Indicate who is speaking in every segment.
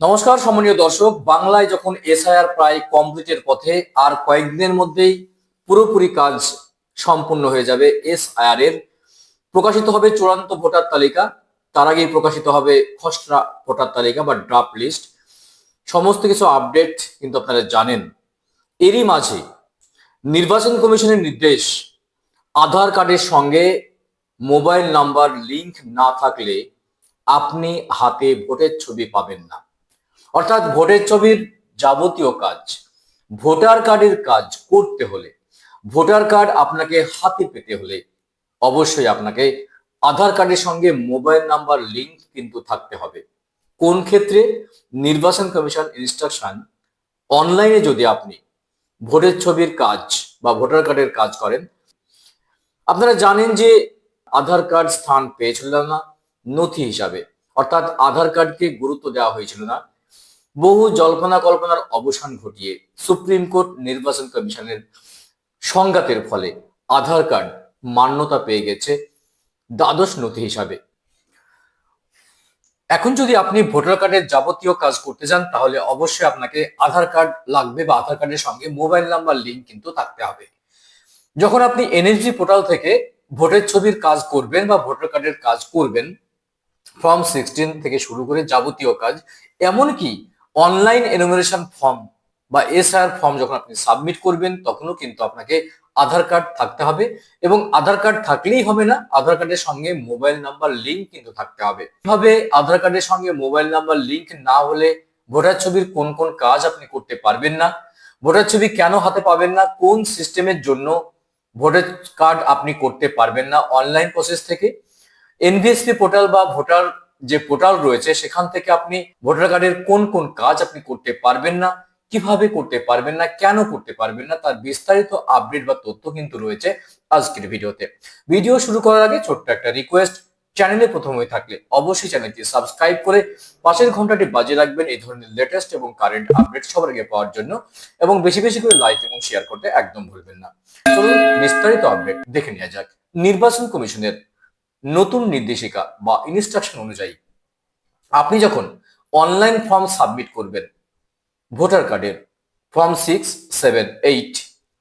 Speaker 1: নমস্কার, সম্মানীয় দর্শক। বাংলায় যখন এসআইআর প্রায় কমপ্লিটের পথে, আর কয়েকদিনের মধ্যেই পুরোপুরি কাজ সম্পূর্ণ হয়ে যাবে এসআইআর এর। প্রকাশিত হবে চূড়ান্ত ভোটার তালিকা। তার আগেই প্রকাশিত হবে খসড়া ভোটার তালিকা বা ড্রাফট লিস্ট সমস্ত কিছু আপডেট কিন্তু আপনারা জানেন। এরই মাঝে নির্বাচন কমিশনের নির্দেশ, আধার কার্ডের সঙ্গে মোবাইল নাম্বার লিংক না থাকলে আপনি হাতে ভোটের ছবি পাবেন না। অর্থাৎ ভোটের ছবির যাবতীয় কাজ, ভোটার কার্ডের কাজ করতে হলে, ভোটার কার্ড আপনাকে হাতে পেতে হলে অবশ্যই আপনাকে আধার কার্ডের সঙ্গে মোবাইল নাম্বার লিংক কিন্তু থাকতে হবে। কোন ক্ষেত্রে? নির্বাচন কমিশন ইনস্ট্রাকশন অনলাইনে যদি আপনি ভোটের ছবির কাজ বা ভোটার কার্ডের কাজ করেন, আপনারা জানেন যে আধার কার্ড স্থান পেয়েছিল না, নথি হিসাবে। অর্থাৎ আধার কার্ডকে গুরুত্ব দেওয়া হয়েছিল না। বহু জল্পনা কল্পনার অবসান ঘটিয়ে সুপ্রিম কোর্ট নির্বাচন কমিশনের সংঘাতের ফলে আধার কার্ড মান্যতা পেয়ে গেছে দ্বাদশ নথি হিসাবে। এখন যদি আপনি ভোটার কার্ডের যাবতীয় কাজ করতে যান, তাহলে অবশ্যই আপনাকে আধার কার্ড লাগবে বা আধার কার্ডের সঙ্গে মোবাইল নাম্বার, লিঙ্ক কিন্তু থাকতে হবে। যখন আপনি এনএসজি পোর্টাল থেকে ভোটের ছবির কাজ করবেন বা ভোটার কার্ডের কাজ করবেন, ফর্ম সিক্সটিন থেকে শুরু করে যাবতীয় কাজ, এমনকি অনলাইন এনুমারেশন ফর্ম বা এসআর ফর্ম যখন আপনি সাবমিট করবেন, তখনও কিন্তু আপনাকে আধার কার্ড থাকতে হবে এবং আধার কার্ড থাকলেই হবে না, আধার কার্ডের সঙ্গে মোবাইল নাম্বার লিংক কিন্তু থাকতে হবে। কীভাবে আধার কার্ডের সঙ্গে মোবাইল নাম্বার লিংক না হলে ভোটার ছবির কোন কোন কাজ আপনি করতে পারবেন না, ভোটার ছবি কেন হাতে পাবেন না, কোন সিস্টেমের জন্য ভোটার কার্ড আপনি করতে পারবেন না অনলাইন প্রসেস থেকে? এনভিএসপি পোর্টাল বা ভোটার যে পোর্টাল রয়েছে, সেখান থেকে আপনি ভোটার কার্ডের কোন কোন কাজ আপনি করতে পারবেন না, কীভাবে করতে পারবেন না, কেন করতে পারবেন না, তার বিস্তারিত আপডেট বা তথ্য কিন্তু রয়েছে আজকের ভিডিওতে। ভিডিও শুরু করার আগে ছোট্ট একটা রিকোয়েস্ট চ্যানেলে প্রথম হয়ে থাকলে অবশ্যই চ্যানেলটি সাবস্ক্রাইব করে পাশের ঘন্টাটি বাজিয়ে রাখবেন এই ধরনের লেটেস্ট এবং কারেন্ট আপডেট সবার আগে পাওয়ার জন্য এবং বেশি বেশি করে লাইক এবং শেয়ার করতে একদম ভুলবেন না। চলুন বিস্তারিত আপডেট দেখে নেওয়া যাক। নির্বাচন কমিশনের নতুন নির্দেশিকা বা ইনস্ট্রাকশন অনুযায়ী আপনি যখন অনলাইন ফর্ম সাবমিট করবেন ভোটার কার্ডের ফর্ম সিক্স সেভেন এইট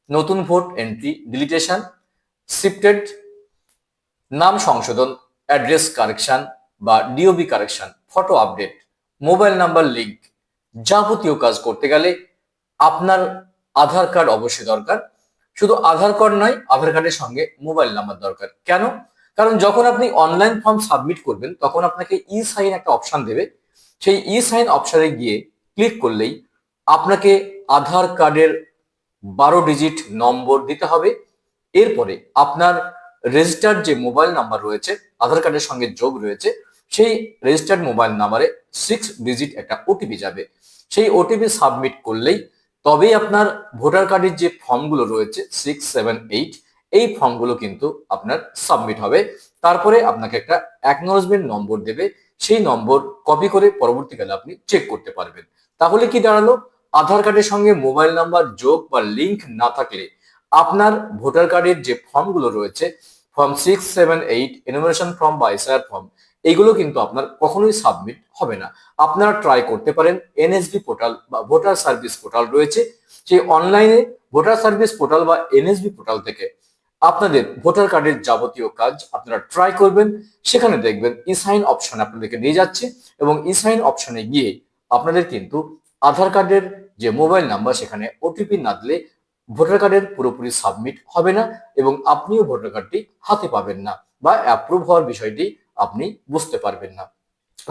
Speaker 1: নতুন ভোট এন্ট্রি ডিলিটেশন শিফটেড নাম সংশোধন অ্যাড্রেস কারেকশন বা DOB correction photo update mobile number link যাবতীয় কাজ করতে গেলে আপনার আধার কার্ড অবশ্যই দরকার। শুধু আধার কার্ড নয়, আধার কার্ডের সঙ্গে মোবাইল নাম্বার দরকার। কেন? কারণ যখন আপনি অনলাইন ফর্ম সাবমিট করবেন, তখন আপনাকে ই সাইন একটা অপশন দেবে। সেই ই সাইন অপশনে গিয়ে ক্লিক করলেই আপনাকে আধার কার্ডের বারো ডিজিট নম্বর দিতে হবে। এরপরে আপনার রেজিস্টার্ড যে মোবাইল নাম্বার রয়েছে, আধার কার্ডের সঙ্গে যোগ রয়েছে, সেই রেজিস্টার্ড মোবাইল নাম্বারে সিক্স ডিজিট একটা ওটিপি যাবে। সেই ওটিপি সাবমিট করলেই তবেই আপনার ভোটার কার্ডের যে ফর্মগুলো রয়েছে সিক্স সেভেন এইট এই ফর্মগুলো কিন্তু আপনার সাবমিট হবে। তারপরে আপনাকে একটা অ্যাকনোলজমেন্ট নম্বর দেবে। সেই নম্বর কপি করে পরবর্তীকালে আপনি চেক করতে পারবেন। তাহলে কি দাঁড়াল? আধার কার্ডের সঙ্গে মোবাইল নাম্বার যোগ বা লিংক না থাকলে আপনার ভোটার কার্ডের যে ফর্মগুলো রয়েছে form six seven eight enumeration form বা এসআর ফর্ম এইগুলো কিন্তু আপনার কখনোই সাবমিট হবে না। আপনারা ট্রাই করতে পারেন। এনএসবি পোর্টাল বা ভোটার সার্ভিস পোর্টাল রয়েছে। সেই অনলাইনে ভোটার সার্ভিস পোর্টাল বা এনএসবি পোর্টাল থেকে আপনাদের ভোটার কার্ডের যাবতীয় কাজ আপনারা ট্রাই করবেন, সেখানে দেখবেন ইসাইন অপশন আপনাদেরকে নিয়ে যাচ্ছে এবং ইসাইন অপশনে গিয়ে আপনাদের কিন্তু আধার কার্ডের যে মোবাইল নাম্বার সেখানে ওটিপি না দিলে ভোটার কার্ডের পুরোপুরি সাবমিট হবে না এবং আপনিও ভোটার কার্ডটি হাতে পাবেন না বা অ্যাপ্রুভ হওয়ার বিষয়টি আপনি বুঝতে পারবেন না।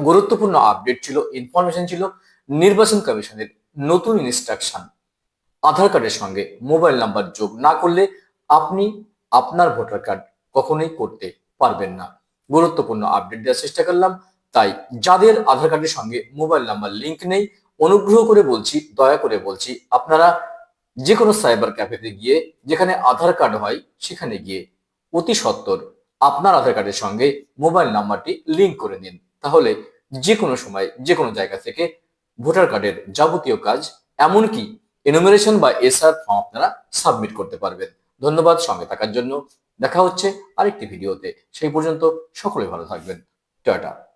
Speaker 1: গুরুত্বপূর্ণ আপডেট ছিল ইনফরমেশন ছিল, নির্বাচন কমিশনের নতুন ইনস্ট্রাকশন আধার কার্ডের সঙ্গে মোবাইল নাম্বার যোগ না করলে আপনি আপনার ভোটার কার্ড কখনোই করতে পারবেন না। গুরুত্বপূর্ণ আপডেট দেওয়ার চেষ্টা করলাম, তাই যাদের আধার কার্ডের সঙ্গে মোবাইল নাম্বার লিংক নেই, অনুগ্রহ করে বলছি, দয়া করে বলছি, আপনারা যে কোনো সাইবার ক্যাফেতে গিয়ে যেখানে আধার কার্ড হয় সেখানে গিয়ে অতি সত্বর আপনার আধার কার্ডের সঙ্গে মোবাইল নাম্বারটি লিংক করে নিন। তাহলে যে কোনো সময় যে কোনো জায়গা থেকে ভোটার কার্ডের যাবতীয় কাজ, এমনকি এনুমারেশন বা এসআর ফর্ম আপনারা সাবমিট করতে পারবেন। ধন্যবাদ সঙ্গে থাকার জন্য। দেখা হচ্ছে আরেকটি ভিডিওতে। সেই পর্যন্ত সকলে ভালো থাকবেন। টাটা।